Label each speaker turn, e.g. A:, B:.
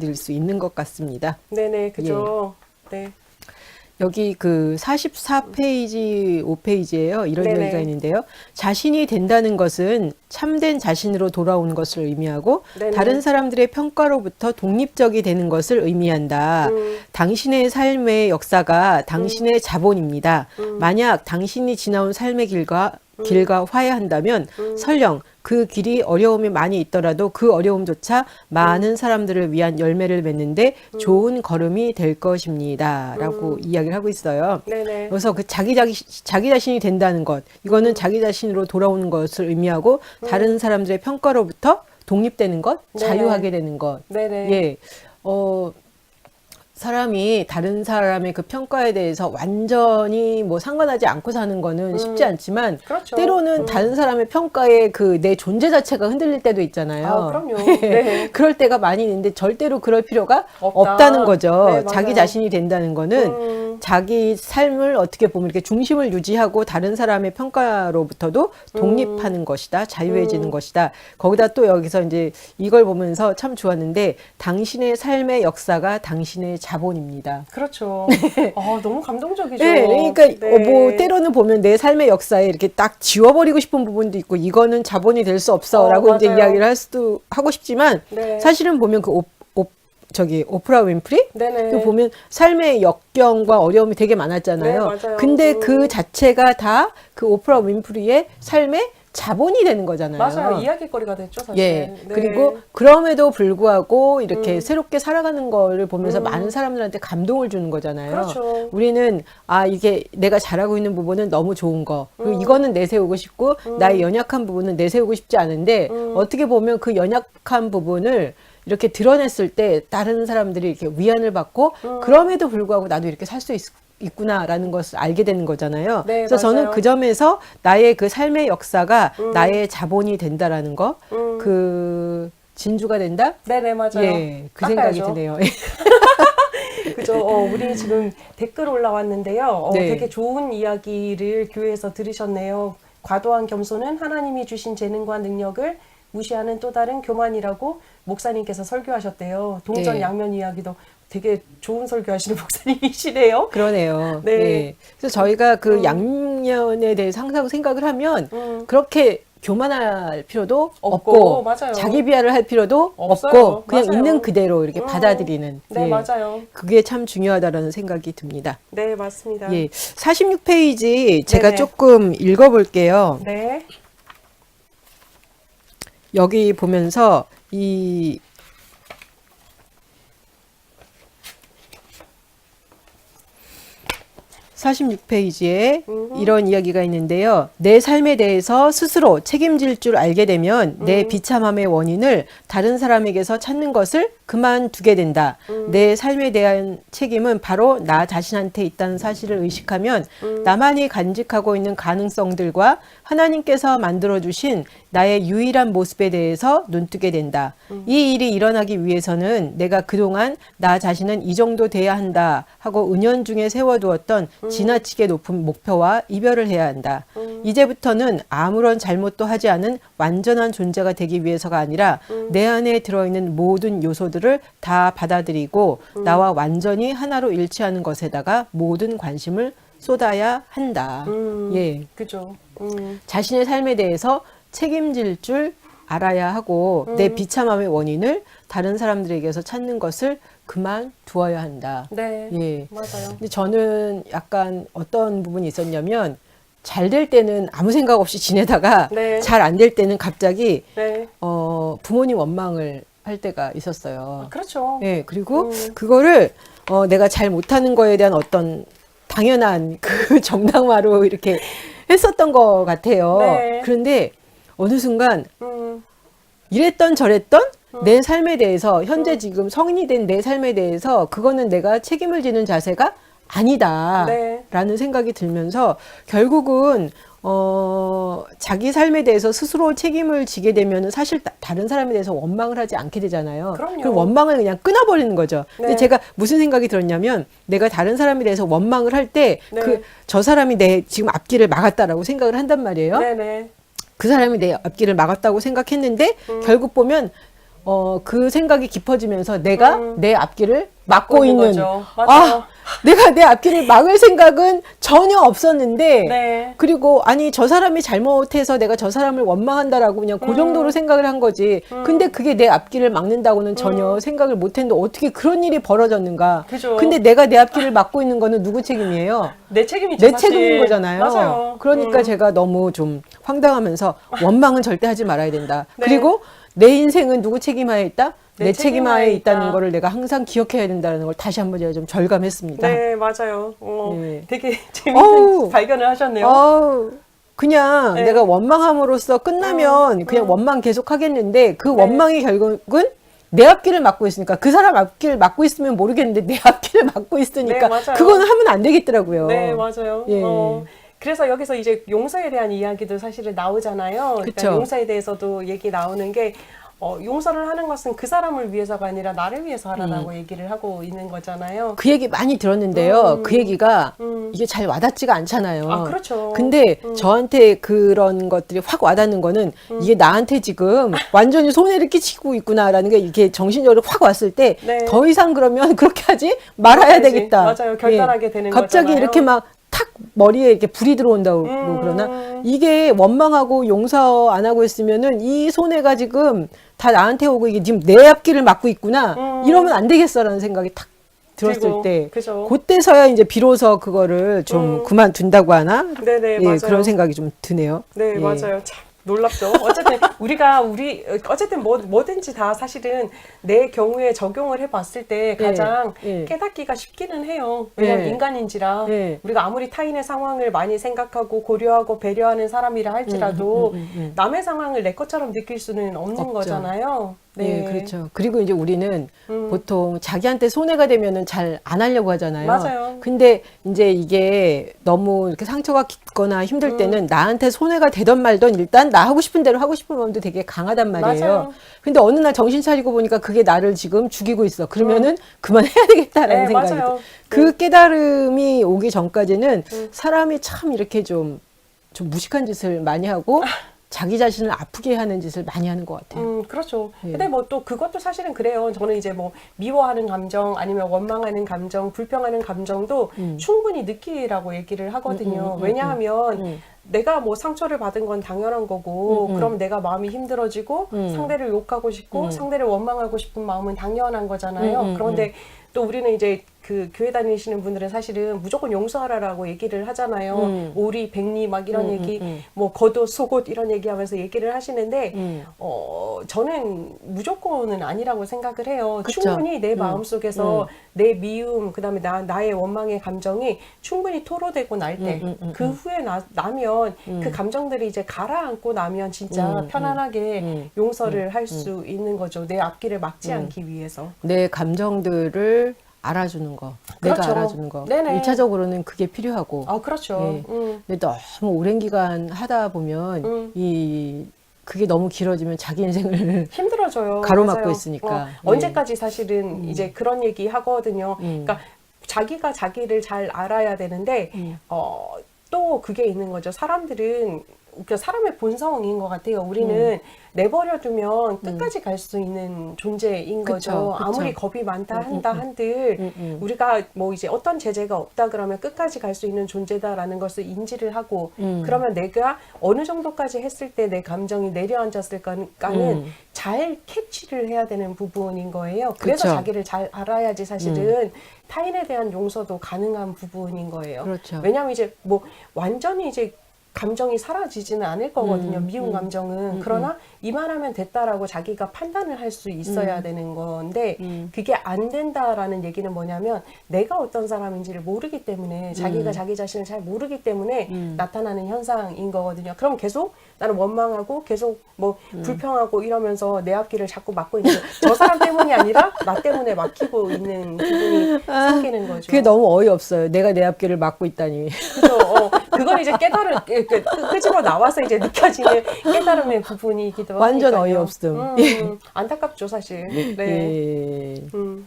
A: 드릴 수 있는 것 같습니다.
B: 네네, 그죠.
A: 예.
B: 네.
A: 여기 그 44페이지, 5페이지에요. 이런
B: 네네.
A: 얘기가 있는데요. 자신이 된다는 것은 참된 자신으로 돌아오는 것을 의미하고
B: 네네.
A: 다른 사람들의 평가로부터 독립적이 되는 것을 의미한다.
B: 음.
A: 당신의 삶의 역사가 당신의 자본입니다.
B: 음.
A: 만약 당신이 지나온 삶의 길과 길과 화해한다면
B: 음.
A: 설령 그 길이 어려움이 많이 있더라도 그 어려움조차 많은 사람들을 위한 열매를 맺는데
B: 음.
A: 좋은 걸음이 될 것입니다 라고 이야기를 하고 있어요.
B: 네네.
A: 그래서 그 자기 자기 자기 자신이 된다는 것 이거는
B: 음.
A: 자기 자신으로 돌아오는 것을 의미하고 다른 사람들의 평가로부터 독립되는 것. 자유하게 되는 것.
B: 네네.
A: 예. 어 사람이 다른 사람의 그 평가에 대해서 완전히 뭐 상관하지 않고 사는 거는 쉽지 않지만
B: 그렇죠.
A: 때로는
B: 음.
A: 다른 사람의 평가에 그 내 존재 자체가 흔들릴 때도 있잖아요.
B: 아, 그럼요. 네.
A: 그럴 때가 많이 있는데 절대로 그럴 필요가
B: 없다.
A: 없다 는 거죠.
B: 네, 맞아요.
A: 자기 자신이 된다는 거는
B: 음.
A: 자기 삶을 어떻게 보면 이렇게 중심을 유지하고 다른 사람의 평가로부터도 독립하는 것이다. 자유해지는
B: 음.
A: 것이다. 거기다 또 여기서 이제 이걸 보면서 참 좋았는데 당신의 삶의 역사가 당신의 자본입니다.
B: 그렇죠. 아, 너무 감동적이죠.
A: 네, 그러니까
B: 네.
A: 어, 뭐 때로는 보면 내 삶의 역사에 이렇게 딱 지워버리고 싶은 부분도 있고 이거는 자본이 될수 없어라고
B: 어,
A: 이제
B: 맞아요.
A: 이야기를 할 수도 하고 싶지만
B: 네.
A: 사실은 보면 그 오, 오, 저기 오프라 윈프리
B: 네네.
A: 그 보면 삶의 역경과 어려움이 되게 많았잖아요.
B: 네.
A: 근데
B: 음.
A: 그 자체가 다 그 오프라 윈프리의 삶의 자본이 되는 거잖아요.
B: 맞아요. 이야기거리가 됐죠, 사실.
A: 예.
B: 네.
A: 그리고 그럼에도 불구하고 이렇게
B: 음.
A: 새롭게 살아가는 거를 보면서
B: 음.
A: 많은 사람들한테 감동을 주는 거잖아요.
B: 그렇죠.
A: 우리는 아 이게 내가 잘하고 있는 부분은 너무 좋은 거 그리고
B: 음.
A: 이거는 내세우고 싶고 나의 연약한 부분은 내세우고 싶지 않은데
B: 음.
A: 어떻게 보면 그 연약한 부분을 이렇게 드러냈을 때 다른 사람들이 이렇게 위안을 받고
B: 음.
A: 그럼에도 불구하고 나도 이렇게 살 수 있구나라는 것을 알게 되는 거잖아요.
B: 네,
A: 그래서 저는
B: 맞아요.
A: 그 점에서 나의 그 삶의 역사가
B: 음.
A: 나의 자본이 된다라는 거,
B: 음.
A: 그 진주가 된다.
B: 네네, 맞아요.
A: 예, 그 생각이
B: 깎아야죠.
A: 드네요.
B: 그죠. 어, 우리 지금 댓글 올라왔는데요. 어,
A: 네.
B: 되게 좋은 이야기를 교회에서 들으셨네요. 과도한 겸손은 하나님이 주신 재능과 능력을 무시하는 또 다른 교만이라고 목사님께서 설교하셨대요. 동전
A: 네.
B: 양면 이야기도 되게 좋은 설교하시는 목사님이시네요.
A: 그러네요.
B: 네.
A: 예. 그래서 저희가 그
B: 음.
A: 양면에 대해서 항상 생각을 하면
B: 음.
A: 그렇게 교만할 필요도
B: 없고,
A: 없고,
B: 맞아요.
A: 자기 비하를 할 필요도
B: 없어요.
A: 없고 그냥
B: 맞아요.
A: 있는 그대로 이렇게
B: 음.
A: 받아들이는
B: 네,
A: 예.
B: 맞아요.
A: 그게 참 중요하다라는 생각이 듭니다.
B: 네, 맞습니다.
A: 예. 46페이지 제가
B: 네네.
A: 조금 읽어 볼게요.
B: 네.
A: 여기 보면서 이 (46페이지에)
B: 음흠.
A: 이런 이야기가 있는데요. 내 삶에 대해서 스스로 책임질 줄 알게 되면 내
B: 음.
A: 비참함의 원인을 다른 사람에게서 찾는 것을 그만두게 된다.
B: 음.
A: 내 삶에 대한 책임은 바로 나 자신한테 있다는 사실을 의식하면
B: 음.
A: 나만이 간직하고 있는 가능성들과 하나님께서 만들어주신 나의 유일한 모습에 대해서 눈뜨게 된다.
B: 음.
A: 이 일이 일어나기 위해서는 내가 그동안 나 자신은 이 정도 돼야 한다 하고 은연중에 세워두었던 지나치게 높은 목표와 이별을 해야 한다.
B: 음.
A: 이제부터는 아무런 잘못도 하지 않은 완전한 존재가 되기 위해서가 아니라
B: 음.
A: 내 안에 들어있는 모든 요소들 을 다 받아들이고
B: 음.
A: 나와 완전히 하나로 일치하는 것에다가 모든 관심을 쏟아야 한다.
B: 음.
A: 예.
B: 그죠. 음.
A: 자신의 삶에 대해서 책임질 줄 알아야 하고 내
B: 음.
A: 비참함의 원인을 다른 사람들에게서 찾는 것을 그만 두어야 한다.
B: 네.
A: 예.
B: 맞아요.
A: 근데 저는 약간 어떤 부분이 있었냐면 잘 될 때는 아무 생각 없이 지내다가
B: 네.
A: 잘 안 될 때는 갑자기
B: 네.
A: 어, 부모님 원망을 할 때가 있었어요.
B: 그렇죠.
A: 예, 그리고
B: 음.
A: 그거를 어, 내가 잘 못하는 거에 대한 어떤 당연한 그 정당화로 이렇게 했었던 것 같아요.
B: 네.
A: 그런데 어느 순간
B: 음.
A: 이랬던 저랬던 내 삶에 대해서 현재 지금 성인이 된 내 삶에 대해서 그거는 내가 책임을 지는 자세가 아니다.
B: 네.
A: 라는 생각이 들면서 결국은 어 자기 삶에 대해서 스스로 책임을 지게 되면은 사실 다, 다른 사람에 대해서 원망을 하지 않게 되잖아요.
B: 그럼요.
A: 그 원망을 그냥 끊어버리는 거죠. 근데
B: 네.
A: 제가 무슨 생각이 들었냐면 내가 다른 사람에 대해서 원망을 할때
B: 네.
A: 그저 사람이 내 지금 앞길을 막았다라고 생각을 한단 말이에요.
B: 네네.
A: 그 사람이 내 앞길을 막았다고 생각했는데
B: 음.
A: 결국 보면 어, 그 생각이 깊어지면서 내가
B: 음.
A: 내 앞길을 막고
B: 있는
A: 있는
B: 거죠. 맞아요.
A: 아, 내가 내 앞길을 막을 생각은 전혀 없었는데
B: 네.
A: 그리고 아니 저 사람이 잘못해서 내가 저 사람을 원망한다라고 그냥 그
B: 음.
A: 정도로 생각을 한 거지. 근데 그게 내 앞길을 막는다고는 전혀 생각을 못 했는데 어떻게 그런 일이 벌어졌는가.
B: 음. 그죠.
A: 근데 내가 내 앞길을 막고 있는 거는 누구 책임이에요?
B: 내 책임이죠.
A: 내
B: 사실.
A: 책임인 거잖아요.
B: 맞아요.
A: 그러니까
B: 음.
A: 제가 너무 좀 황당하면서 원망은 절대 하지 말아야 된다.
B: 네.
A: 그리고 내 인생은 누구 책임하에 있다?
B: 내
A: 내 책임하에
B: 책임하에
A: 있다는
B: 있다.
A: 거를 내가 항상 기억해야 된다는 걸 다시 한번 제가 좀 절감했습니다.
B: 네, 맞아요. 어,
A: 네.
B: 되게 재밌는
A: 어우.
B: 발견을 하셨네요.
A: 어우, 그냥
B: 네.
A: 내가 원망함으로써 끝나면
B: 음,
A: 그냥
B: 음.
A: 원망 계속 하겠는데 그
B: 네.
A: 원망의 결국은 내 앞길을 막고 있으니까 그 사람 앞길 막고 있으면 모르겠는데 내 앞길을 막고 있으니까
B: 네.
A: 그거는 하면 안 되겠더라고요.
B: 네, 맞아요.
A: 예.
B: 어, 그래서 여기서 이제 용서에 대한 이야기도 사실은 나오잖아요. 그러니까. 용서에 대해서도 얘기 나오는 게 어, 용서를 하는 것은 그 사람을 위해서가 아니라 나를 위해서 하라라고 얘기를 하고 있는 거잖아요.
A: 그 얘기 많이 들었는데요.
B: 음.
A: 그 얘기가
B: 음.
A: 이게 잘 와닿지가 않잖아요.
B: 아, 그렇죠.
A: 근데
B: 음.
A: 저한테 그런 것들이 확 와닿는 거는 이게 나한테 지금 완전히 손해를 끼치고 있구나라는 게 이게 정신적으로 확 왔을 때더
B: 네.
A: 이상 그러면 그렇게 하지 말아야
B: 말아야지.
A: 되겠다.
B: 맞아요. 결단하게 되는
A: 갑자기
B: 거잖아요.
A: 이렇게 막 탁 머리에 이렇게 불이 들어온다고
B: 음.
A: 그러나 이게 원망하고 용서 안 하고 있으면은 이 손해가 지금 다 나한테 오고 이게 지금 내 앞길을 막고 있구나
B: 음.
A: 이러면 안 되겠어라는 생각이 탁 들었을
B: 들고,
A: 때
B: 그죠.
A: 그때서야 이제 비로소 그거를 좀
B: 음.
A: 그만둔다고 하나
B: 네네,
A: 예,
B: 맞아요.
A: 그런 생각이 좀 드네요.
B: 네,
A: 예.
B: 맞아요. 참 놀랍죠. 어쨌든 우리가 우리 어쨌든 뭐 뭐든지 다 사실은 내 경우에 적용을 해봤을 때
A: 예,
B: 가장
A: 예.
B: 깨닫기가 쉽기는 해요. 왜냐하면
A: 예.
B: 인간인지라
A: 예.
B: 우리가 아무리 타인의 상황을 많이 생각하고 고려하고 배려하는 사람이라 할지라도
A: 음, 음, 음, 음.
B: 남의 상황을 내 것처럼 느낄 수는 없는
A: 없죠.
B: 거잖아요.
A: 네, 그렇죠. 그리고 이제 우리는
B: 음.
A: 보통 자기한테 손해가 되면은 잘 안 하려고 하잖아요.
B: 맞아요.
A: 근데 이제 이게 너무 이렇게 상처가 깊거나 힘들
B: 음.
A: 때는 나한테 손해가 되던 말던 일단 나 하고 싶은 대로 하고 싶은 마음도 되게 강하단 말이에요.
B: 맞아요.
A: 근데 어느 날 정신 차리고 보니까 그게 나를 지금 죽이고 있어. 그러면은 그만해야 되겠다라는
B: 네,
A: 생각이
B: 맞아요.
A: 들- 그 깨달음이 오기 전까지는
B: 음.
A: 사람이 참 이렇게 좀, 좀 무식한 짓을 많이 하고 자기 자신을 아프게 하는 짓을 많이 하는 것 같아요.
B: 음, 그렇죠.
A: 예.
B: 근데 뭐 또 그것도 사실은 그래요. 저는 이제 뭐 미워하는 감정 아니면 원망하는 감정, 불평하는 감정도
A: 음.
B: 충분히 느끼라고 얘기를 하거든요.
A: 음, 음, 음,
B: 왜냐하면
A: 음.
B: 내가 뭐 상처를 받은 건 당연한 거고,
A: 음, 음.
B: 그럼 내가 마음이 힘들어지고
A: 음.
B: 상대를 욕하고 싶고
A: 음.
B: 상대를 원망하고 싶은 마음은 당연한 거잖아요.
A: 음, 음,
B: 그런데 또 우리는 이제 그 교회 다니시는 분들은 사실은 무조건 용서하라라고 얘기를 하잖아요.
A: 음.
B: 오리, 백리 막 이런
A: 음,
B: 얘기,
A: 음, 음.
B: 뭐 겉옷, 속옷 이런 얘기하면서 얘기를 하시는데
A: 음.
B: 어, 저는 무조건은 아니라고 생각을 해요.
A: 그쵸.
B: 충분히 내
A: 음.
B: 마음 속에서 내 미움, 그 다음에 나, 나의 원망의 감정이 충분히 토로되고 날 때,
A: 음, 음, 음,
B: 그
A: 음.
B: 후에 나, 나면
A: 음.
B: 그 감정들이 이제 가라앉고 나면 진짜
A: 음, 음,
B: 편안하게
A: 음,
B: 용서를 할수 있는 거죠. 내 앞길을 막지
A: 음.
B: 않기 위해서.
A: 내 감정들을 알아주는 거, 내가
B: 그렇죠.
A: 알아주는 거.
B: 네네.
A: 일차적으로는 그게 필요하고.
B: 아, 그렇죠.
A: 예.
B: 음.
A: 근데 너무 오랜 기간 하다 보면
B: 음.
A: 이 그게 너무 길어지면 자기 인생을
B: 힘들어져요.
A: 가로막고
B: 맞아요.
A: 있으니까.
B: 어,
A: 예.
B: 언제까지 사실은 이제 그런 얘기 하거든요.
A: 음.
B: 그러니까 자기가 자기를 잘 알아야 되는데
A: 음.
B: 어, 또 그게 있는 거죠. 사람들은 그러니까 사람의 본성인 것 같아요.
A: 음.
B: 우리는 내버려두면 끝까지 갈 수 있는 존재인
A: 그쵸,
B: 거죠.
A: 그쵸.
B: 아무리 겁이 많다
A: 음,
B: 한다
A: 음, 음.
B: 한들
A: 음, 음.
B: 우리가 뭐 이제 어떤 제재가 없다 그러면 끝까지 갈 수 있는 존재다라는 것을 인지를 하고
A: 음.
B: 그러면 내가 어느 정도까지 했을 때 내 감정이 내려앉았을까는
A: 음.
B: 잘 캐치를 해야 되는 부분인 거예요. 그래서
A: 그쵸.
B: 자기를 잘 알아야지 사실은 타인에 대한 용서도 가능한 부분인 거예요.
A: 그렇죠.
B: 왜냐하면 이제 뭐 완전히 이제 감정이 사라지지는 않을 거거든요.
A: 음,
B: 미운
A: 음.
B: 감정은.
A: 음,
B: 그러나 이만하면 됐다라고 자기가 판단을 할 수 있어야
A: 음.
B: 되는 건데
A: 음.
B: 그게 안 된다라는 얘기는 뭐냐면 내가 어떤 사람인지를 모르기 때문에 자기가
A: 음.
B: 자기 자신을 잘 모르기 때문에
A: 음.
B: 나타나는 현상인 거거든요. 그럼 계속 나는 원망하고 계속 뭐
A: 음.
B: 불평하고 이러면서 내 앞길을 자꾸 막고 있는. 저 사람 때문이 아니라 나 때문에 막히고 있는 부분이 생기는 거죠.
A: 아, 그게 너무 어이없어요. 내가 내 앞길을 막고 있다니.
B: 그죠. 어, 그건 이제 깨달음, 그, 그, 끄집어 나와서 이제 느껴지는 깨달음의 부분이기도
A: 완전
B: 하니까요.
A: 어이없음.
B: 음, 안타깝죠, 사실. 네.
A: 예.
B: 음.